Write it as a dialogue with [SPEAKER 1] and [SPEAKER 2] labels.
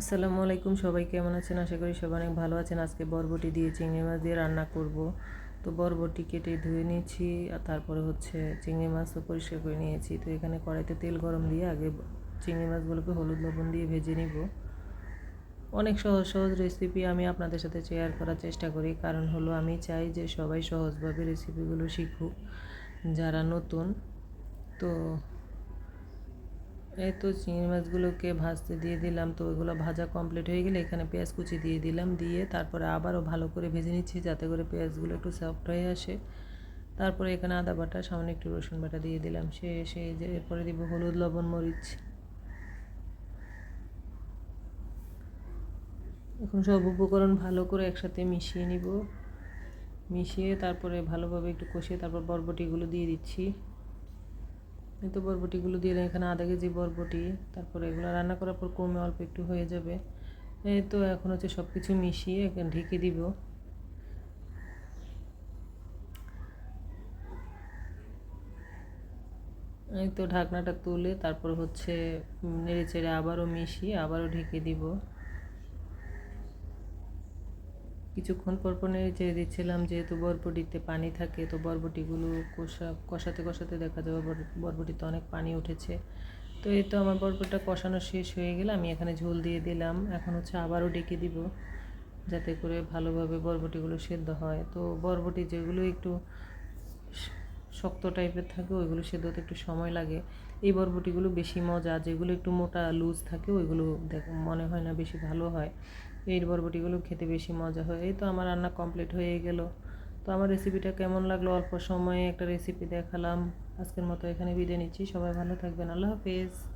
[SPEAKER 1] আসসালামু আলাইকুম সবাই, কেমন আছেন? আশা করি সবাই অনেক ভালো আছেন। আজকে বরবটি দিয়ে চিংড়ি মাছ দিয়ে রান্না করব। তো বরবটি কেটে ধুয়ে নিয়েছি, আর তারপরে হচ্ছে চিংড়ি মাছও পরিষ্কার করে নিয়েছি। তো এখানে কড়াইতে তেল গরম দিয়ে আগে চিংড়ি মাছগুলোকে হলুদ লবণ দিয়ে ভেজে নিব। অনেক সহজ সহজ রেসিপি আমি আপনাদের সাথে শেয়ার করার চেষ্টা করি। কারণ হলো, আমি চাই যে সবাই সহজভাবে রেসিপিগুলো শিখুক যারা নতুন। তো এই তো চিংড়ি মাছগুলোকে ভাজতে দিয়ে দিলাম, তো ওইগুলো ভাজা কমপ্লিট হয়ে গেলে এখানে পেঁয়াজ কুচি দিয়ে দিলাম, দিয়ে তারপরে আবারও ভালো করে ভেজে নিচ্ছি যাতে করে পেঁয়াজগুলো একটু সফট হয়ে আসে। তারপরে এখানে আদা বাটা সামনে একটু রসুন বাটা দিয়ে দিলাম, সে সে যে এরপরে দিব হলুদ, লবণ, মরিচ। এখন সব উপকরণ ভালো করে একসাথে মিশিয়ে নিব। মিশিয়ে তারপরে ভালোভাবে একটু কষিয়ে তারপর বরবটিগুলো দিয়ে দিচ্ছি। এই তো বরবটিগুলো দিয়ে এখানে আধা কেজি বরবটি, তারপরে এগুলো রান্না করার পর কমে অল্প একটু হয়ে যাবে। এই তো এখন হচ্ছে সব কিছু মিশিয়ে ঢেকে দিব। এই তো ঢাকনাটা তুলে তারপর হচ্ছে নেড়ে চেড়ে আবারও মিশিয়ে আবারও ঢেকে দিব। কিছুক্ষণ পর পর নেড়ে দিচ্ছিলাম যেহেতু বরবটিতে পানি থাকে, তো বরবটিগুলো কষা, কষাতে কষাতে দেখা যাবে বরবটিতে অনেক পানি উঠেছে। তো এই তো আমার বরবটিটা কষানো শেষ হয়ে গেলে আমি এখানে ঝোল দিয়ে দিলাম। এখন হচ্ছে আবারও ডেকে দিব যাতে করে ভালোভাবে বরবটিগুলো সেদ্ধ হয়। তো বরবটি যেগুলো একটু শক্ত টাইপের থাকে, ওইগুলো সেদ্ধতে একটু সময় লাগে। এই বরবটিগুলো বেশি মজা, যেগুলো একটু মোটা লুজ থাকে, ওইগুলো দেখ, মনে হয় না বেশি ভালো হয়। এই বরবটিগুলো খেতে বেশি মজা হয়। এই তো আমার রান্না কমপ্লিট হয়ে গেল। তো আমার রেসিপিটা কেমন লাগল? অল্প সময়ে একটা রেসিপি দেখালাম। আজকের মতো এখানে বিদায় নিচ্ছি। সবাই ভালো থাকবেন। আল্লাহ হাফেজ।